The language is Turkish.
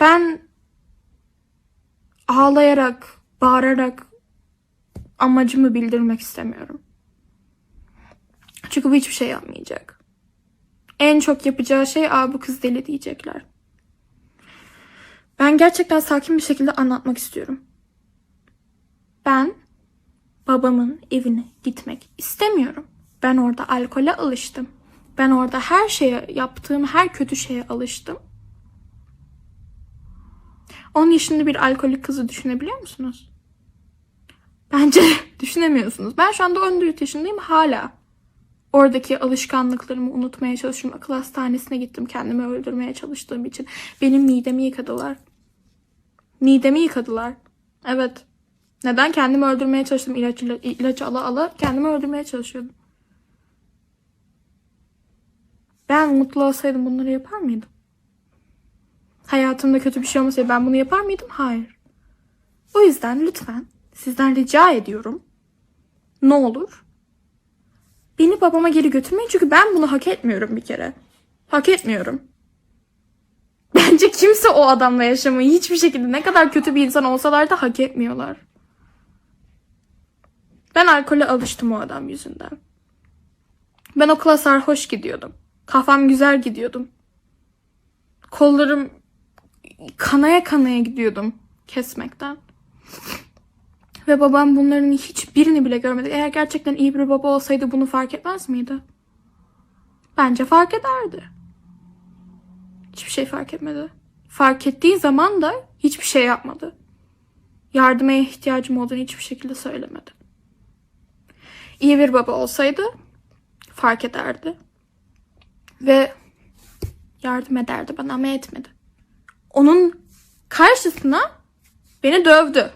Ben ağlayarak, bağırarak amacımı bildirmek istemiyorum. Çünkü bu hiçbir şey yapmayacak. En çok yapacağı şey aa bu kız deli diyecekler. Ben gerçekten sakin bir şekilde anlatmak istiyorum. Ben babamın evine gitmek istemiyorum. Ben orada alkole alıştım. Ben orada her şeye yaptığım her kötü şeye alıştım. 10 yaşında bir alkolik kızı düşünebiliyor musunuz? Bence düşünemiyorsunuz. Ben şu anda 14 yaşındayım hala. Oradaki alışkanlıklarımı unutmaya çalışıyorum. Akıl hastanesine gittim kendimi öldürmeye çalıştığım için. Benim midemi yıkadılar. Midemi yıkadılar. Evet. Neden? Kendimi öldürmeye çalıştım. İlaç, ila- ilaç ala ala kendimi öldürmeye çalışıyordum. Ben mutlu olsaydım bunları yapar mıydım? Hayatımda kötü bir şey olmasaydı ben bunu yapar mıydım? Hayır. O yüzden lütfen sizden rica ediyorum. Ne olur? Beni babama geri götürmeyin çünkü ben bunu hak etmiyorum bir kere. Hak etmiyorum. Bence kimse o adamla yaşamayı hiçbir şekilde ne kadar kötü bir insan olsalar da hak etmiyorlar. Ben alkole alıştım o adam yüzünden. Ben okula sarhoş gidiyordum. Kafam güzel gidiyordum. Kollarım kanaya kanaya gidiyordum kesmekten. Ve babam bunların hiçbirini bile görmedi. Eğer gerçekten iyi bir baba olsaydı bunu fark etmez miydi? Bence fark ederdi. Hiçbir şey fark etmedi. Fark ettiği zaman da hiçbir şey yapmadı. Yardıma ihtiyacım olduğunu hiçbir şekilde söylemedi. İyi bir baba olsaydı fark ederdi. Ve yardım ederdi bana ama etmedi. Onun karşısına beni dövdü.